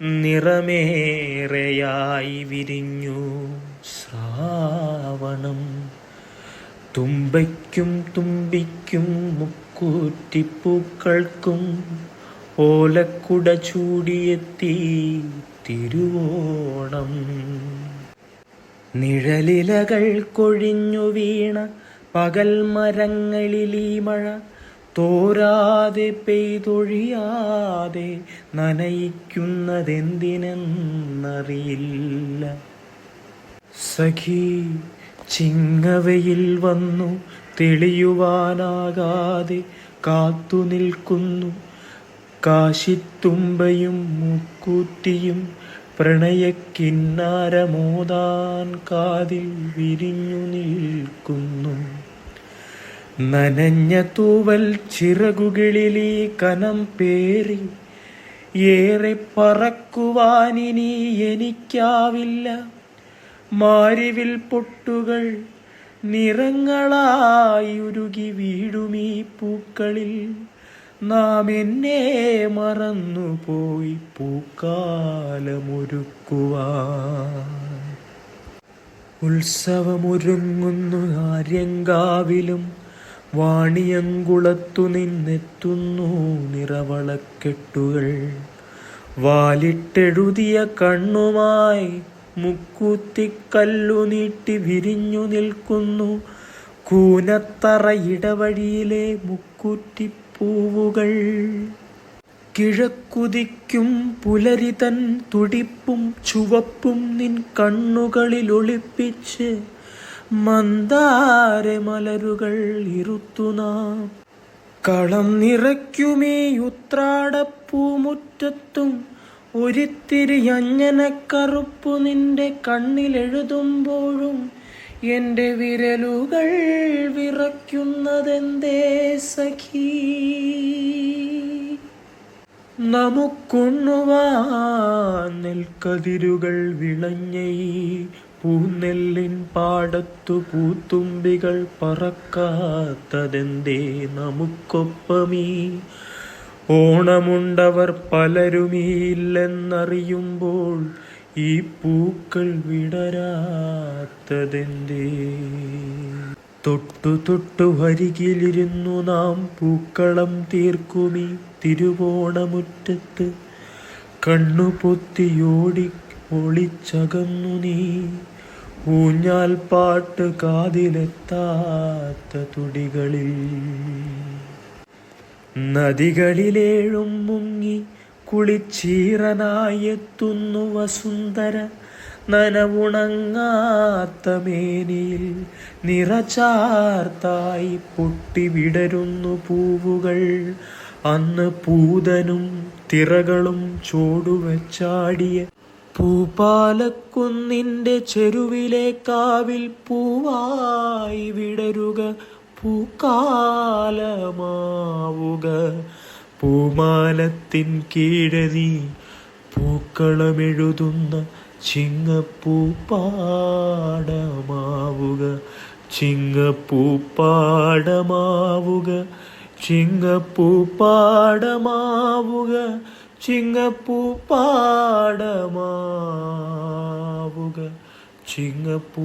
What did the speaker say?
നിറമേറെയായി വിരിഞ്ഞു ശ്രാവണം. തുമ്പയ്ക്കും തുമ്പിക്കും മുക്കൂറ്റിപ്പൂക്കൾക്കും ഓലക്കുട ചൂടിയെത്തി തിരുവോണം. നിഴലിലകൾ കൊഴിഞ്ഞു വീണ പകൽ മരങ്ങളിലീ മഴ തോരാതെ പെയ്തൊഴിയാതെ നനയിക്കുന്നതെന്തിനെന്നറിയില്ല. സഖി ചിങ്ങവയിൽ വന്നു തെളിയുവാനാകാതെ കാത്തു നിൽക്കുന്നു. കാശിത്തുമ്പയും മുക്കൂറ്റിയും പ്രണയക്കിന്നാരമോദാൻ കാതിൽ വിരിഞ്ഞു നിൽക്കുന്നു. നനഞ്ഞ തൂവൽ ചിറകുകളിലീ കനം പേറി. ഏറെ പറക്കുവാനിനി എനിക്കാവില്ല. മാരിവിൽ പൊട്ടുകൾ നിറങ്ങളായി ഉരുകി വീഴുമീ പൂക്കളിൽ. നാം എന്നെ മറന്നുപോയി പൂക്കാലമൊരുക്കുവാൻ. ഉത്സവമൊരുങ്ങുന്നു ആര്യങ്കാവിലും വാണിയങ്കുളത്തു നിന്നെത്തുന്നു നിറവളക്കെട്ടുകൾ. വാലിട്ടെഴുതിയ കണ്ണുമായി മുക്കൂത്തിക്കല്ലു നീട്ടി വിരിഞ്ഞു നിൽക്കുന്നു. കൂനത്തറ ഇടവഴിയിലെ മുക്കൂറ്റിപ്പൂവുകൾ. കിഴക്കുതിക്കും പുലരിതൻ തുടിപ്പും ചുവപ്പും നിൻ കണ്ണുകളിൽ ഒളിപ്പിച്ച് മന്ദാര മലരുകൾ ഇരുത്തുനാം കളം നിറയ്ക്കുമേ ഉത്രാടപ്പൂമുറ്റത്തും ഒരിത്തിരി അഞ്ഞനക്കറുപ്പു നിന്റെ കണ്ണിലെഴുതുമ്പോഴും എന്റെ വിരലുകൾ വിറയ്ക്കുന്നതെന്തേ സഖീ? നമുക്കുണ്ണുവാൻ നെൽക്കതിരുകൾ വിളഞ്ഞ പൂനെല്ലിൻ പാടത്തു പൂത്തുമ്പികൾ പറക്കാത്തതെന്തേ നമുക്കൊപ്പമീ? ഓണമുണ്ടവർ പലരുമീല്ലെന്നറിയുമ്പോൾ ഈ പൂക്കൾ വിടരാത്തതെന്തേ? തൊട്ടു തൊട്ടു വരികിലിരുന്നു നാം പൂക്കളം തീർക്കുമീ തിരുവോണമുറ്റത്ത് കണ്ണു പൊത്തിയോടി ഒളിച്ചകന്നു നീ. ഊഞ്ഞാൽ പാട്ട് കാതിലെത്താത്ത തുടികളിൽ. നദികളിലേഴും മുങ്ങി കുളിച്ചീറനായെത്തുന്നു വസുന്ധര. നനവുണങ്ങാത്ത മേനിയിൽ നിറചാർത്തായി പൊട്ടിവിടരുന്നു പൂവുകൾ. അന്ന് പൂതനും തിറകളും ചോടുവച്ചാടിയ പൂപ്പാലക്കുന്നിന്റെ ചെരുവിലെ കാവിൽ പൂവായി വിടരുക പൂക്കാലമാവുക. പൂമാലത്തിൻ കീഴതി പൂക്കളമെഴുതുന്ന ചിങ്ങപ്പൂപ്പാടമാവുക. ചിങ്ങപ്പൂപ്പാടമാവുക ചിങ്ങപ്പൂപ്പാടമാവുക. ചിങ്ങപ്പൂപ്പാടമാവുക ചിങ്ങപ്പൂപ്പാടമാവുക